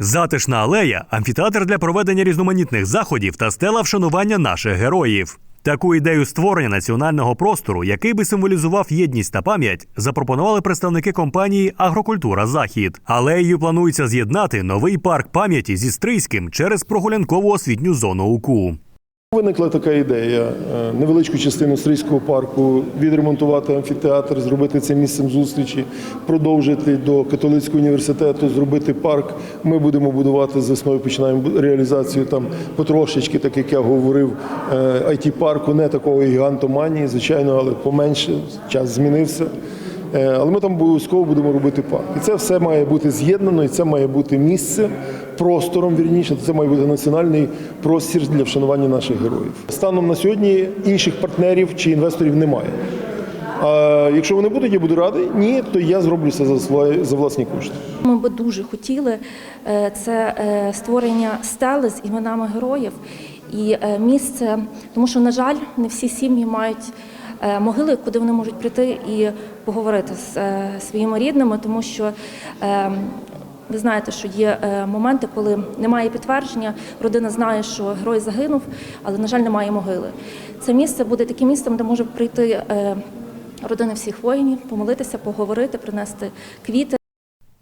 Затишна алея, амфітеатр для проведення різноманітних заходів та стела вшанування наших героїв. Таку ідею створення національного простору, який би символізував єдність та пам'ять, запропонували представники компанії Агрокультура Захід. Алеєю планується з'єднати новий парк пам'яті зі Стрийським через прогулянкову освітню зону УКУ. Виникла така ідея е, невеличку частину Стрийського парку відремонтувати амфітеатр, зробити це місцем зустрічі, продовжити до католицького університету, зробити парк. Ми будемо будувати з весною, починаємо реалізацію там потрошечки, так як я говорив, it парку не такого гігантоманії, звичайно, але поменше час змінився. Е, Але ми там обов'язково будемо робити парк. І це все має бути з'єднано, і це має бути місце простором вірніше. Це має бути національний простір для вшанування наших героїв. Станом на сьогодні інших партнерів чи інвесторів немає. А якщо вони будуть, я буду радий. Ні, то я зроблю це за свої за власні кошти. Ми би дуже хотіли е, це е, створення стели з іменами героїв і е, місце, тому що, на жаль, не всі сім'ї мають е, могили, куди вони можуть прийти і поговорити з е, своїми рідними, тому що. Ви знаєте, що є моменти, коли немає підтвердження, родина знає, що герой загинув, але, на жаль, немає могили. Це місце буде таким місцем, де може прийти родини всіх воїнів, помолитися, поговорити, принести квіти.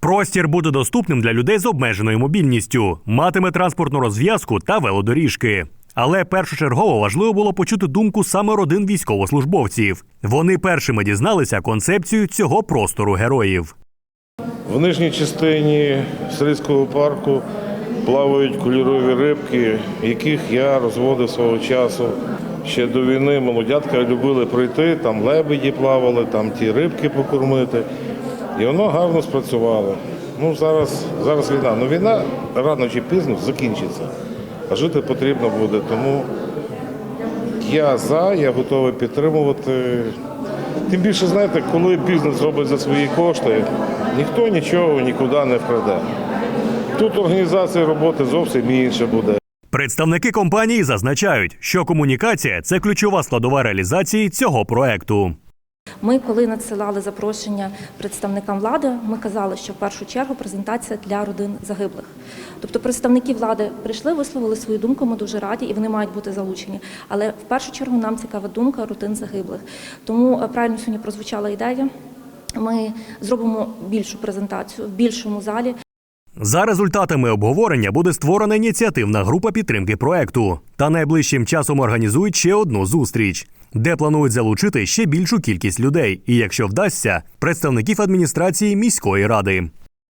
Простір буде доступним для людей з обмеженою мобільністю, матиме транспортну розв'язку та велодоріжки. Але першочергово важливо було почути думку саме родин військовослужбовців. Вони першими дізналися концепцію цього простору героїв. В нижній частині Сирійського парку плавають кольорові рибки, яких я розводив свого часу. Ще до війни молодятка любили прийти, там лебеді плавали, там ті рибки покормити. І воно гарно спрацювало. Ну, зараз, зараз війна. Ну війна рано чи пізно закінчиться. А жити потрібно буде. Тому я за, я готовий підтримувати. Тим більше, знаєте, коли бізнес робить за свої кошти, ніхто нічого нікуди не вкраде. Тут організація роботи зовсім інша буде. Представники компанії зазначають, що комунікація це ключова складова реалізації цього проекту. Ми, коли надсилали запрошення представникам влади, ми казали, що в першу чергу презентація для родин загиблих. Тобто представники влади прийшли, висловили свою думку, ми дуже раді, і вони мають бути залучені. Але в першу чергу нам цікава думка родин загиблих. Тому е, правильно сьогодні прозвучала ідея. Ми зробимо більшу презентацію в більшому залі. За результатами обговорення буде створена ініціативна група підтримки проекту. Та найближчим часом організують ще одну зустріч, де планують залучити ще більшу кількість людей, і якщо вдасться, представників адміністрації міської ради.